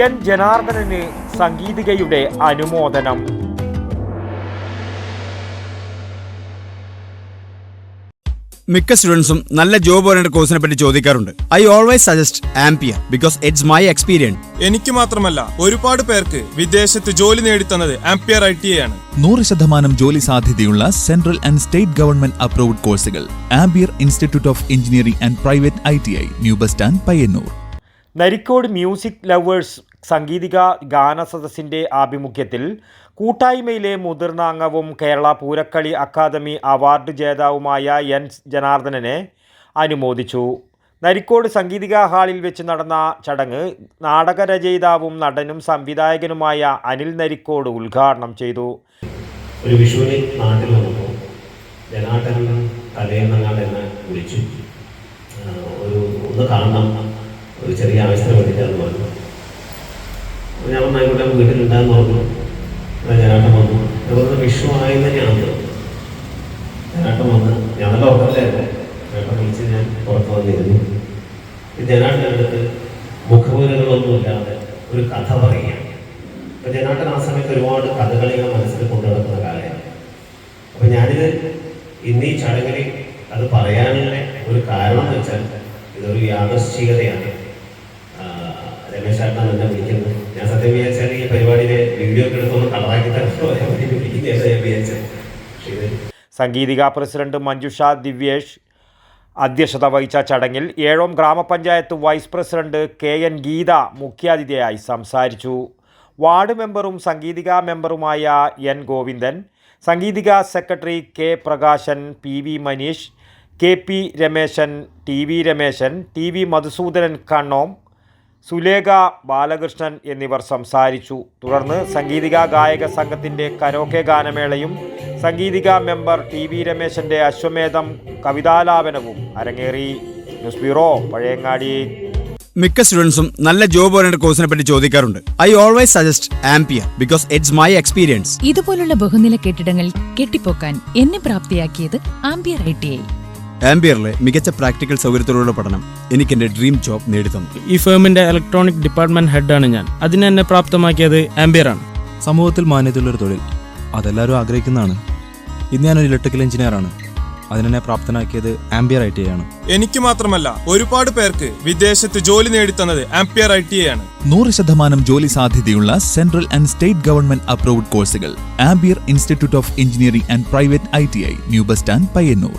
N ജനാർദ്ദനന് സംഗീതികയുടെ അനുമോദനം. മിക്ക സ്റ്റുഡൻസും നല്ല ജോബ് ഓറിയന്റഡ് കോഴ്സിനെ പറ്റി ചോദിക്കാറുണ്ട്. I always suggest Ampere because it's my experience എനിക്ക് മാത്രമല്ല ഒരുപാട് പേർക്ക് വിദേശത്ത് ജോലി നേടിത്തന്നത് ആംപിയർ ഐ ടി ആണ്. നൂറ് ശതമാനം ജോലി സാധ്യതയുള്ള central and state government approved കോഴ്സുകൾ Ampere institute of engineering and private I T I new bus stand Payyanur Narikode music lovers Sangeethika ഗാന സദസ്സിന്റെ ആഭിമുഖ്യത്തിൽ കൂട്ടായ്മയിലെ മുതിർന്ന അംഗവും കേരള പൂരക്കളി അക്കാദമി അവാർഡ് ജേതാവുമായ എൻ ജനാർദ്ദനനെ അനുമോദിച്ചു. നരിക്കോട് സംഗീതിക ഹാളിൽ വെച്ച് നടന്ന ചടങ്ങ് നാടകരചയിതാവും നടനും സംവിധായകനുമായ അനിൽ നരിക്കോട് ഉദ്ഘാടനം ചെയ്തു. ഒരു വിഷുവിന് നാട്ടിൽ വന്നപ്പോൾ ജനാട്ടൻ എന്നെ വിളിച്ചു. ഒരു ഒന്ന് കാണണം. ഒരു ചെറിയ ആവശ്യത്തിന് അത് അപ്പോൾ ഞാൻ പറഞ്ഞു ആയിക്കോട്ടെ വീട്ടിലുണ്ടാകുന്ന പറഞ്ഞു അപ്പോൾ ഞാനാട്ടം വന്നു. അതുപോലെ വിഷു ആയെന്ന് ഞാൻ അറിഞ്ഞു. ജനാട്ടൻ വന്ന് ഞാൻ നല്ല ഉറക്കത്തിലായിരുന്നു. വിളിച്ച് ഞാൻ പുറത്ത് വന്നിരുന്നു ജനാട്ടന്റെ അടുത്ത് മുഖപൂരങ്ങളൊന്നുമില്ലാതെ ഒരു കഥ പറയുകയാണ്. അപ്പൊ ജനാട്ടൻ ആ സമയത്ത് ഒരുപാട് കഥകളികൾ മനസ്സിൽ കൊണ്ടു നടക്കുന്ന കാലമാണ്. അപ്പൊ ഞാനിത് ഇന്ന് ഈ ചടങ്ങിൽ അത് പറയാനുള്ള ഒരു കാരണം എന്ന് വെച്ചാൽ ഇതൊരു യാദൃശ്ചികതയാണ്. ആ, രമേശ് ചേട്ടൻ എന്നെ വിളിക്കുന്നത്. ഞാൻ സത്യം വിചാരിച്ചാൽ ഈ പരിപാടിയിലെ വീഡിയോ ഒക്കെ എടുത്തൊന്ന് കളറാക്കി വേണ്ടി വിളിക്കുന്നതാണ് ഞാൻ വിചാരിച്ചത്. സംഗീതിക പ്രസിഡന്റ് മഞ്ജുഷ ദിവ്യേഷ് അധ്യക്ഷത വഹിച്ച ചടങ്ങിൽ ഏഴോം ഗ്രാമപഞ്ചായത്ത് vice president K N Geetha മുഖ്യാതിഥിയായി സംസാരിച്ചു. വാർഡ് മെമ്പറും Sangeethika മെമ്പറുമായ N Govindan Sangeethika secretary K Prakashan P V Maneesh K P Rameshan T V Rameshan T V Madhusoodanan Kannom Sulekha Balakrishnan എന്നിവർ സംസാരിച്ചു. തുടർന്ന് സംഗീതിക ഗായക സംഘത്തിന്റെ കരോക്കെ ഗാനമേളയും സംഗീതിക മെമ്പർ ടി വി രമേശന്റെ അശ്വമേധം കവിതാലാപനവും അരങ്ങേറി. News bureau Pazhayangadi. മിക്ക സ്റ്റുഡൻസും നല്ല ജോബ് ഓറിയന്റഡ് കോഴ്സിനെ പറ്റി ചോദിക്കാറുണ്ട്. I always suggest Ampere because it's my experience ഇതുപോലുള്ള ബഹുനില കെട്ടിടങ്ങൾ കെട്ടിപ്പോക്കാൻ എന്നെ പ്രാപ്തിയാക്കിയത് ആംപിയർ ഐ ടി ഐ ആംപിയറിലെ മികച്ച പ്രാക്ടിക്കൽ സൗകര്യത്തോടുള്ള പഠനം എനിക്ക് എന്റെ ഡ്രീം ജോബ് നേടിത്തന്നു. ഈ ഫേമിന്റെ ഇലക്ട്രോണിക് ഡിപ്പാർട്ട്മെന്റ് ഹെഡാണ് ഞാൻ. അതിനെ എന്നെ പ്രാപ്തമാക്കിയത് ആംബിയർ ആണ്. സമൂഹത്തിൽ മാന്യതയുള്ളൊരു തൊഴിൽ. അതെല്ലാവരും ആഗ്രഹിക്കുന്നതാണ്. ഇന്ന് ഞാനൊരു ഇലക്ട്രിക്കൽ എഞ്ചിനീയറാണ് അതിനെ പ്രാപ്തനാക്കിയത് ആംബിയർ ഐ ടി ആണ്. എനിക്ക് മാത്രമല്ല ഒരുപാട് പേർക്ക് വിദേശത്ത് ജോലി നേടിത്തന്നത് ആംബിയർ ഐ ടി ആണ്. നൂറ് ശതമാനം ജോലി സാധ്യതയുള്ള central and state government approved കോഴ്സുകൾ Ampere institute of engineering and private I T I new bus stand Payyanur.